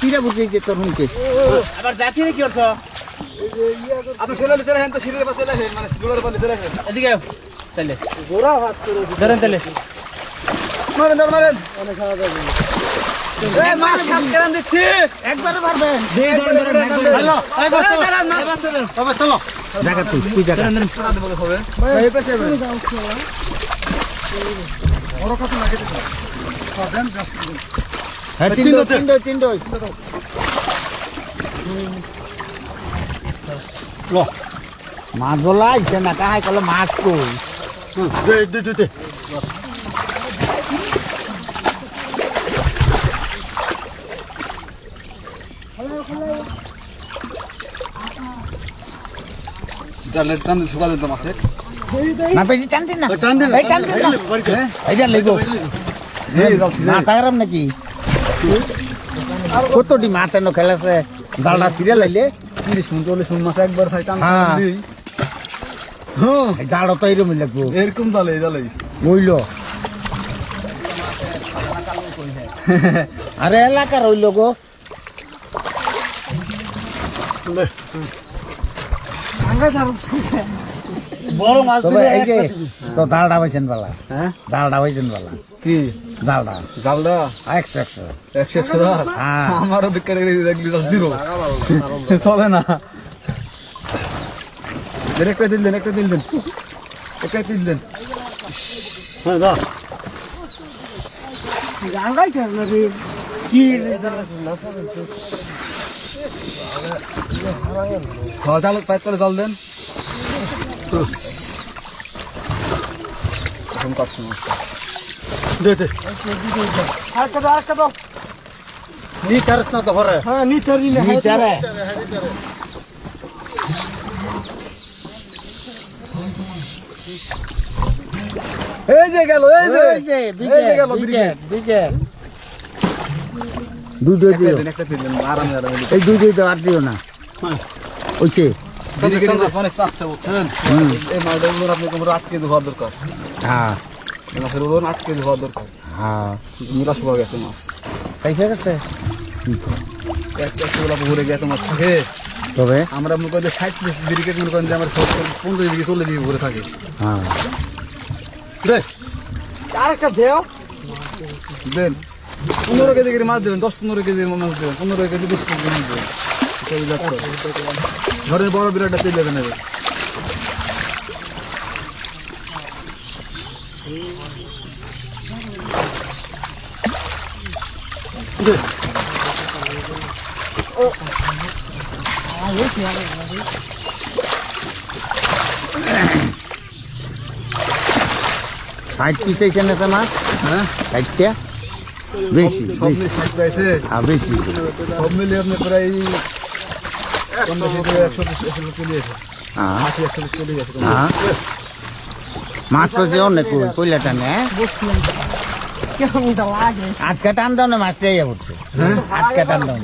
সিরা বুঝে যে তোর হুমকে। আবার যাচ্ছি কি করছ আপনি ছেলে নিতে রাখেন তো সিঁড়ির পাশে রাখেন মানে জোড়ার পাশে নিতে রাখেন এদিকে। তাহলে গোড়া ভাস করে ধরেন তাহলে মারেন ধর মারেন। এই মাছ শ্বাস কেরান দিচ্ছি। একবারে মারবেন। হ্যালো এই বস চলো তবে চলো। জায়গা তুই তুই জায়গা হবে। এই পাশে বড় কত লাগে দেন। হ্যাঁ তিন দই তিন দই তিন দই লো। মাছ বলা আইছে না কাহাই কলে মাছ কই? দে দে দে দে। জালে টান সুবা দিতাম আছে না পেজি টান দিন না। টান দিন এই টান দিন না। এই যা লেগো মাথা খারাপ নাকি? কতটি মাছ এনে খেলাছে ডালটা ফিরে লাইলে তিরিশ মিনিট চল্লিশ মিনিট মাসে একবার খাই টান হ্যাঁ। দিই। হ্যাঁ। ডালটা তো এরকম লাগবো এরকম জালে জালে রইল আরে এলাকা রইল গো। বড় মাছ তবে এই যে তো ডালটা বালা। হ্যাঁ? ডালটা বালা। কি? ডালটা জালদা? একশো একশো। একশো একশো টাকা হ্যাঁ। আমারও দিকে দেখলি জিরো চলে না। দেন একটা দিল দেন একটা দিল দেন। একটা দিল দেন। হ্যাঁ দা খাওয়া জাল পাইপ করে জল দেন। এখন কাটছো মাছটা দে দে। নি তারস না ভরে হ্যাঁ নিতে নি তারে। এই যে গেল এই যে। এই যে গেল বিকেট বিকেট দুটো একটা দিও। এই আর দিও না। ওইছে অনেক চাপছে বুঝছেন? এই মাছটা আপনি তোমার আট কেজি দরকার। হ্যাঁ। মাছের ওজন আট কেজি হওয়ার দরকার। হ্যাঁ। হয়ে গেছে মাছ। হয়ে গেছে? একটা একটা গোলা পুকুরে গিয়ে মাছ থাকে। তবে? আমরা মনে করি যে ষাট পিস বিরিকে মনে করেন যে আমার সত্তর দিকে চল্লিশ দিকে ঘুরে থাকে। হ্যাঁ। দেন। পনেরো কেজি করে মাছ দেবেন দশ পনেরো কেজির মাছ দেবেন পনেরো কেজি বিশ কেজি মাছ দেবেন। ঘরের বড় বিরাটটা তেল দেবেন ষাট পিস এসে নেছে মাছ? হ্যাঁ? ষাটটা? বেশি বেশি। হ্যাঁ বেশি। সব মিলে আপনি প্রায় একশো একশো চলে গেছে হ্যাঁ আশি একশো পিস চলে গেছে হ্যাঁ মাছ তো অনেক কইলা টানে আজকে টান দাও না মাছটা ইয়ে পড়ছে। আজকে টান দাও।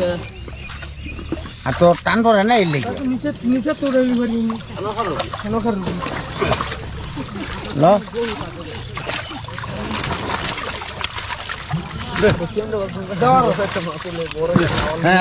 আর তোর টান পড়ে না এর লেগে? ল। হ্যাঁ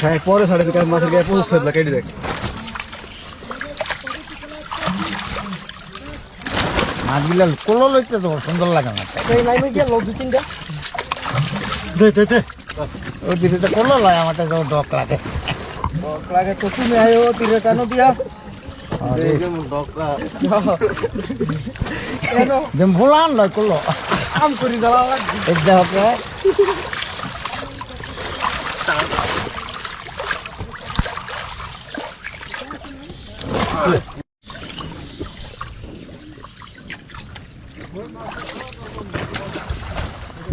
যে এটা। হ্যাঁ পরে সাড়ে বিকাল মাছের গায়ে পঁচিশ হাজার কেটে দেখ মাছগুলা কোলো লইতে তো সুন্দর লাগে না। ওই দিকে তো কোলো লয় আমার তো ডক লাগে। লাগে তো তুমি আয়ো তীরে কেন দিয়া। যেম ভোলান লয় কোলো। কাম করি দেওয়া লাগবে।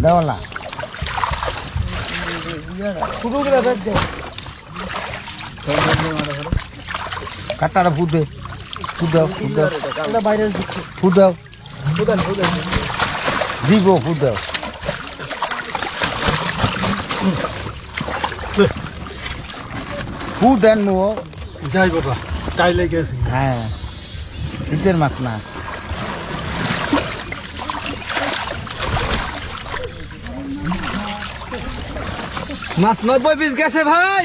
দেওয়ালা। শুরু করে বেদ দে কাটারা ফুট দে ফুট দাও ফুট দাও বাইরে ফুট দাও দিব ফুট দাও দেন যাই বাবা। টাই লেগে আছে হ্যাঁ শীতের মাছ না মাছ নব্বই পিস। গেছে ভাই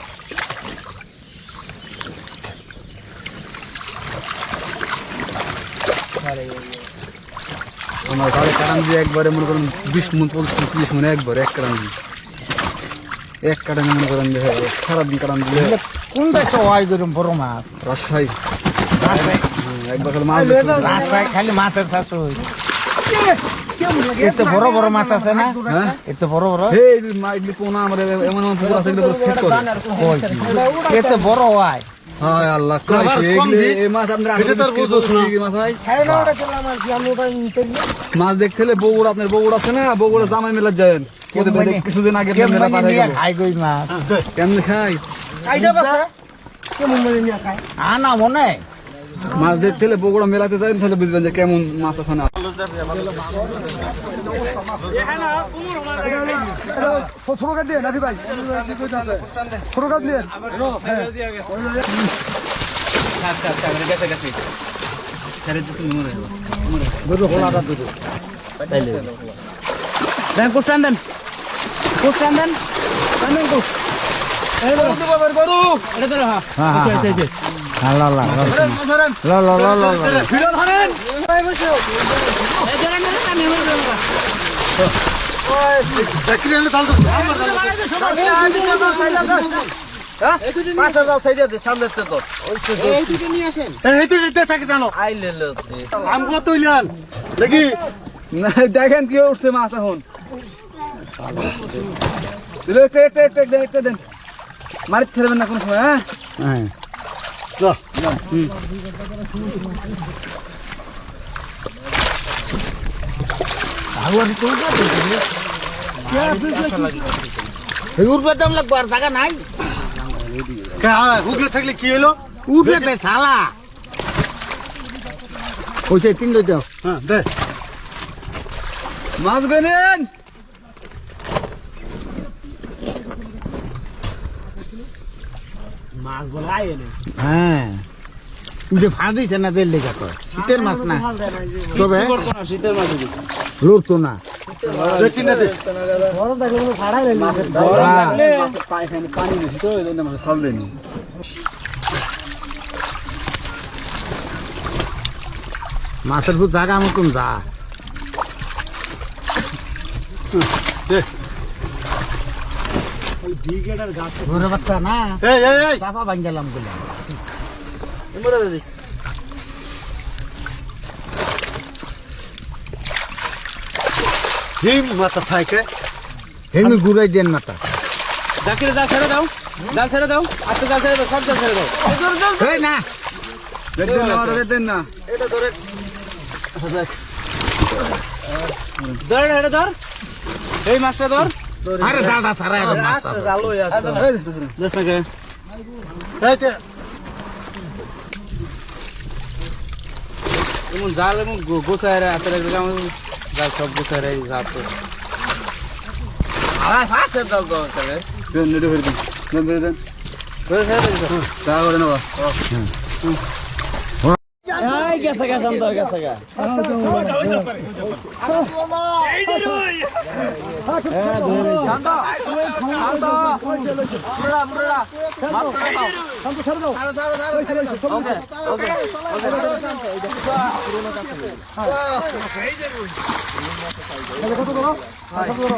আমার ঘরে দিয়ে একবারে মনে করেন বিশ মন পঁচিশ মন ত্রিশ মন একবারে এক দিয়ে এক কাটান মনে করেন যে সারাদিন কাটান দিলে কোনটা একটা হয় গরম বড় মাছ? রাজশাহী। একবার খালি মাছ ধরতে হবে। রাস্তায় খালি মাছের চাষ হয়। এতে বড় বড় মাছ আছে না? হ্যাঁ? এতে বড় বড়? এই মা- পোনা আমার এমন এমন পুকুর আছে সেট করে। এতে বড় হয় হায় আল্লাহ কইছে। এই মাছ এটা না। মাছ হয় হ্যাঁ না ওটা চলে আমার কি আমি ওটা নিতে মাছ দেখতে হলে বগুড়া আপনার বগুড়া আছে না? বগুড়া জামাই মেলা যায় কিছুদিন আগে মেলা গেল। খাই কই মাছ? কেমনে খাই? আইডা বাসা কেমন মনে নিয়ে খায় আনা মনে মাছ দেখতে হলে বগুড়া মেলাতে যাবেন, তাহলে বুঝবেন যে কেমন মাছ ওখানে দেন দেন গরু এটা দেখেন কি উঠছে মাছ এখন মারিত একটা ফেলবেন না কোন সময় হ্যাঁ উঠবে দাম লাগবো আর জায়গা নাই হুগলে থাকলে কি এলো উঠবে শালা ওইসে তিন দাও হ্যাঁ দে মাছ গনেন মাছ বলাই হ্যাঁ। যে ফাঁড় দিয়েছে না তেল লেখা তো শীতের মাছ না। তবে? শীতের মাছ লড়তো মাছের ভূত জাগা মতন যা। ঘরে না চাপা বাঙ্গালাম বলে হিম মাথা থাকে হেমি ঘুরাই দেন মাথা জাল ছেড়ে দাও জাল ছেড়ে দাও আজকে জাল ছেড়ে দাও সব জাল ছেড়ে দাও না দেন না না ধর এটা ধর এই মাছটা ধর আরে দাদা তারা এর মাছ আছে জালো আছে দেখ না কে এইতে এমন জাল এমন গোছায় রে আতরে গ্রাম জাল সব গোছায় রে জাল তো আরে ফাতে দাও গো তবে দেন নেড়ে ফের দেন দেন দেন দেন তাহলে না বা গেছে গা শান্ত গেছে গা। ছাড়ো ওকে ওকে তাহলে কত করো কত করো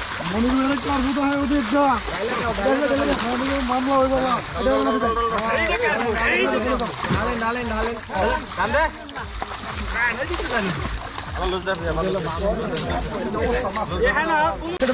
মনিগুলো কার মতো হয় ওদের যা। মামলা হয়ে হলো নালেন নালেন নালেন। কান্দে এটা